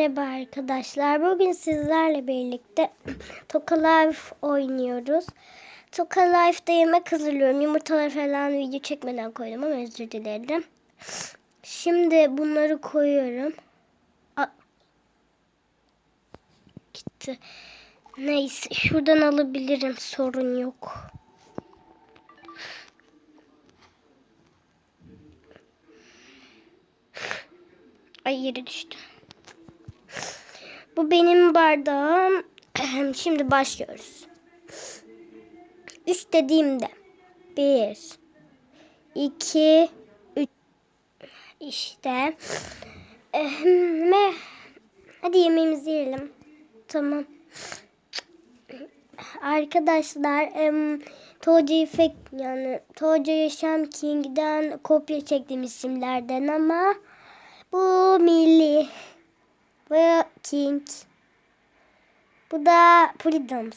Merhaba arkadaşlar. Bugün sizlerle birlikte Toka Life oynuyoruz. Toka Life'da yemek hazırlıyorum. Yumurtalar falan video çekmeden koydum ama özür dilerim. Şimdi bunları koyuyorum. A Gitti. Neyse şuradan alabilirim. Sorun yok. Ay yere düştü. Bu benim bardağım. Şimdi başlıyoruz. Üç dediğimde. Bir. iki, Üç. İşte. Ve hadi yemeğimizi yiyelim. Tamam. Arkadaşlar em, Toca Effect yani Toca Yaşam King'den kopya çektiğim isimlerden ama bu milli ve King. Bu da Prudence.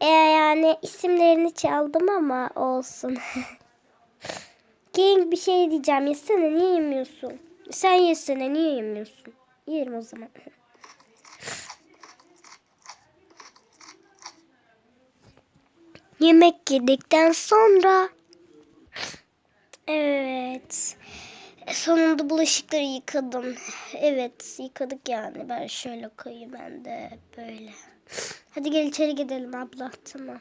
E yani isimlerini çaldım ama olsun. King bir şey diyeceğim. Yesene niye yemiyorsun? Sen yesene niye yemiyorsun? Yerim o zaman. Yemek yedikten sonra Evet. Sonunda bulaşıkları yıkadım. Evet yıkadık yani. Ben şöyle koyayım ben de böyle. Hadi gel içeri gidelim abla. Tamam.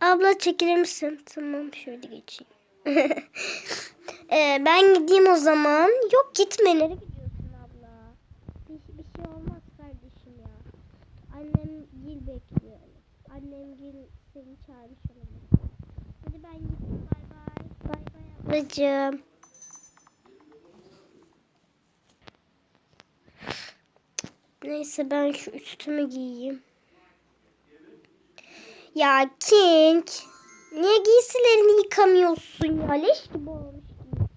Abla çekilir misin? Tamam şöyle geçeyim. ee, ben gideyim o zaman. Yok gitme. Nereye gidiyorsun abla? Bir, bir şey olmaz kardeşim ya. Annem gil bekliyor. Annem gil seni çağırmış olabilir. Hadi ben gideyim. Bay bay. Ablacığım. Neyse ben şu üstümü giyeyim. Ya King. Niye giysilerini yıkamıyorsun ya? Leş gibi olmuş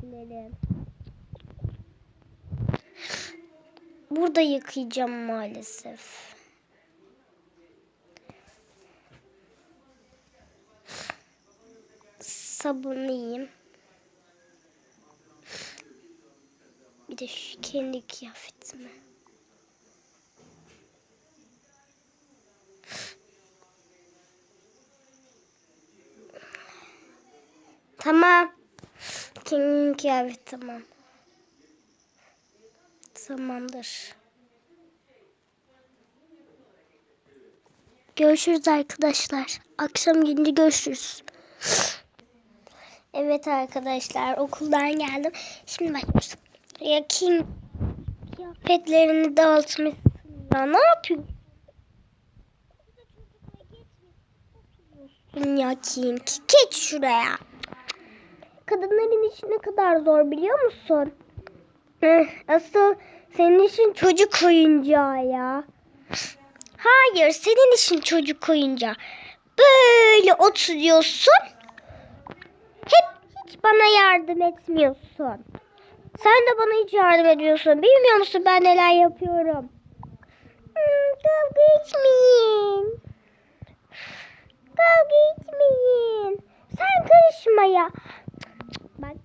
giysilerin. Burada yıkayacağım maalesef. Sabunlayayım. Bir de şu kendi kıyafetimi. Tamam. Kendi kıyafet tamam. Tamamdır. Görüşürüz arkadaşlar. Akşam gelince görüşürüz. Evet arkadaşlar okuldan geldim. Şimdi başlıyoruz. Ya kim kıyafetlerini dağıtmışsın ya ne yapıyorsun? Ya kim? Geç şuraya. Kadınların işi ne kadar zor biliyor musun? Heh, Asıl senin için çocuk oyuncağı ya. Hayır senin için çocuk oyuncağı. Böyle oturuyorsun. Bana yardım etmiyorsun. Sen de bana hiç yardım ediyorsun. Bilmiyor musun ben neler yapıyorum? Hmm, kavga etmeyin. Kavga etmeyin. Sen karışma ya. Bak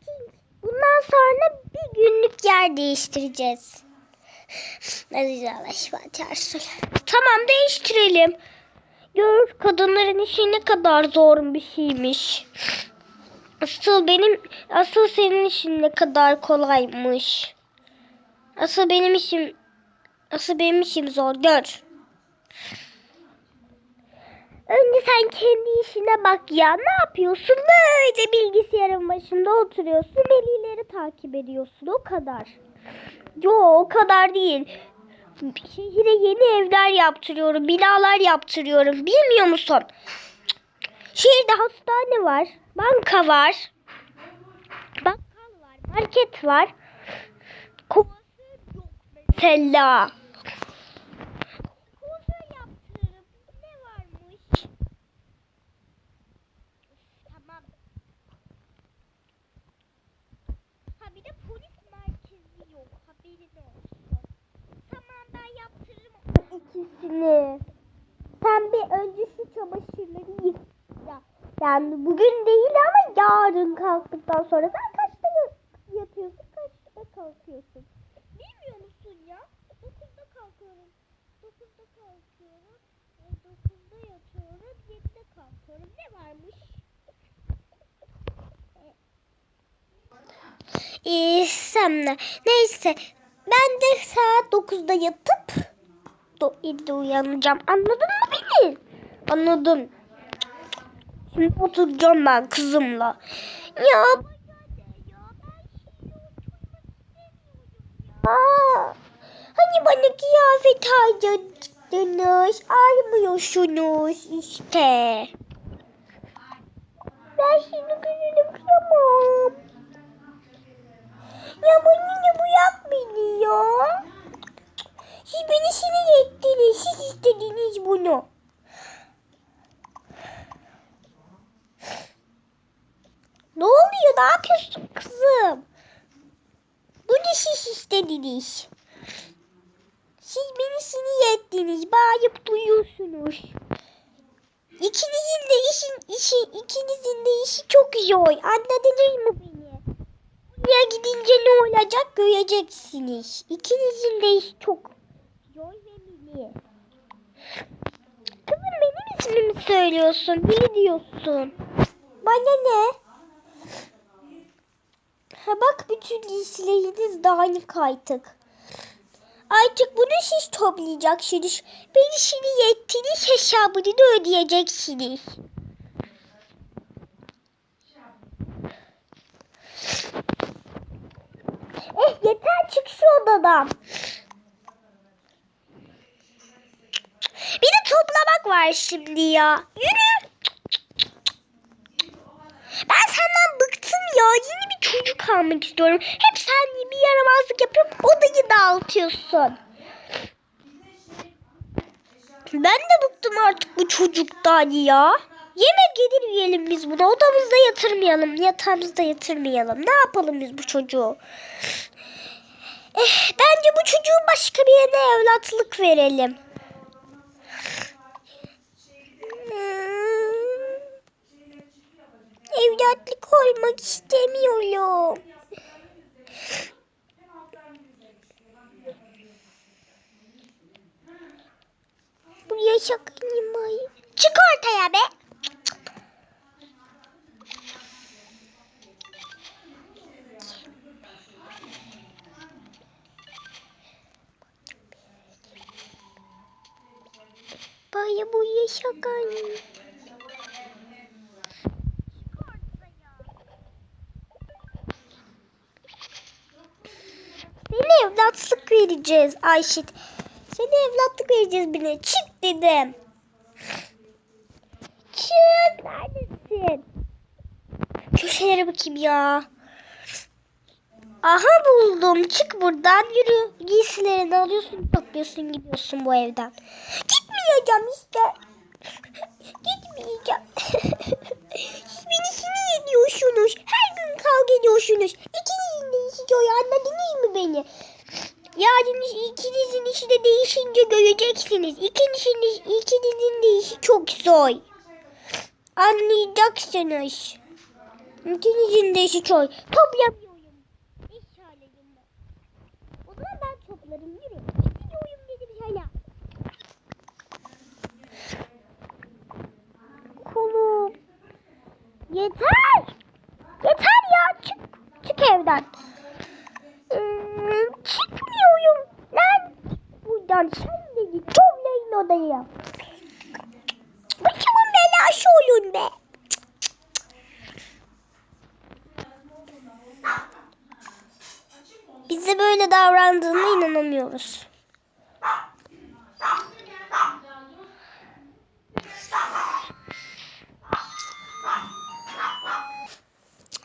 bundan sonra bir günlük yer değiştireceğiz. Hadi yavaş çarşı. Tamam değiştirelim. Gör kadınların işi ne kadar zor bir şeymiş. Asıl benim asıl senin işin ne kadar kolaymış. Asıl benim işim asıl benim işim zor gör. Önce sen kendi işine bak ya. Ne yapıyorsun? Böyle bilgisayarın başında oturuyorsun. Velileri takip ediyorsun. O kadar. Yo o kadar değil. Şehire yeni evler yaptırıyorum. Binalar yaptırıyorum. Bilmiyor musun? Şehirde hastane var. Banka var. Bakkal var. Market var. Kuaför yok mesela. Ne varmış? Tamam. Ha bir polis merkezi yok. Haberin olsun. Tamam ben yaptırırım ikisini. Sen bir önce şu çamaşırları yıka. Yani bugün değil ama yarın kalktıktan sonra sen kaçta yatıyorsun, kaçta kalkıyorsun? Bilmiyor musun ya? Dokuzda kalkıyorum. Dokuzda kalkıyorum. Dokuzda yatıyorum. Yedide kalkıyorum. Ne varmış? Ee, Semra. Neyse. Ben de saat 9'da yatıp 7'de uyanacağım. Anladın mı beni? Anladım. Oturacağım ben kızımla. Ya Aa, hani bana kıyafet harcadınız, almıyorsunuz işte. Ben şimdi gözünü kıyamam. Ya bunu ne bırak beni ya. Siz beni sinir ettiniz, siz istediniz bunu. Ne oluyor, ne yapıyorsun kızım? Bunu siz istediniz. Siz beni sinir ettiniz. Bağırıp duyuyorsunuz. İkinizin de işin, işi, ikinizin de işi çok zor. Anladınız mı beni? Buraya gidince ne olacak göreceksiniz. İkinizin de işi çok zor ve milli. Kızım benim ismimi söylüyorsun. Bili diyorsun. Bana ne? Ha bak bütün giysileriniz dağınık artık. Artık bunu siz toplayacaksınız. Beni şimdi yettiniz hesabını da ödeyeceksiniz. Eh yeter çık şu odadan. Bir de toplamak var şimdi ya. Yürü. Ben senden bıktım ya. Yeni bir çocuk almak istiyorum. Hep sen bir yaramazlık yapıp odayı dağıtıyorsun. Ben de bıktım artık bu çocuktan ya. Yemek yedir yiyelim biz bunu. Odamızda yatırmayalım. Yatağımızda yatırmayalım. Ne yapalım biz bu çocuğu? Eh, bence bu çocuğu başka birine evlatlık verelim. Hmm. Evlatlık olmak istemiyorum. Buraya sakınmayın. Çık ortaya be. Baya buraya sakın. Evlatlık vereceğiz Ayşit. Seni evlatlık vereceğiz bile. Çık dedim. Çık. Neredesin? Köşelere bakayım ya. Aha buldum. Çık buradan yürü. Giysilerini alıyorsun, topluyorsun, gidiyorsun bu evden. Gitmeyeceğim işte. Gitmeyeceğim. Beni sinir ediyorsunuz. Her gün kavga ediyorsunuz. İkinizin de işi zor. Anladınız mı beni? Yani ikinizin işi de değişince göreceksiniz. İkinizin, ikinizin de işi çok zor. Anlayacaksınız. İkinizin de işi çok. Toplamıyorum. İş halledin ben. O zaman ben toplarım. Yürü. Gidiyorum dedim sana. Kolum. Yeter. Yeter ya. Çık. Çık evden. Hmm, çıkmıyorum. Lan. Buradan sen de git. Toplayın odayı. Başımın belası olun be. Bize böyle davrandığına inanamıyoruz.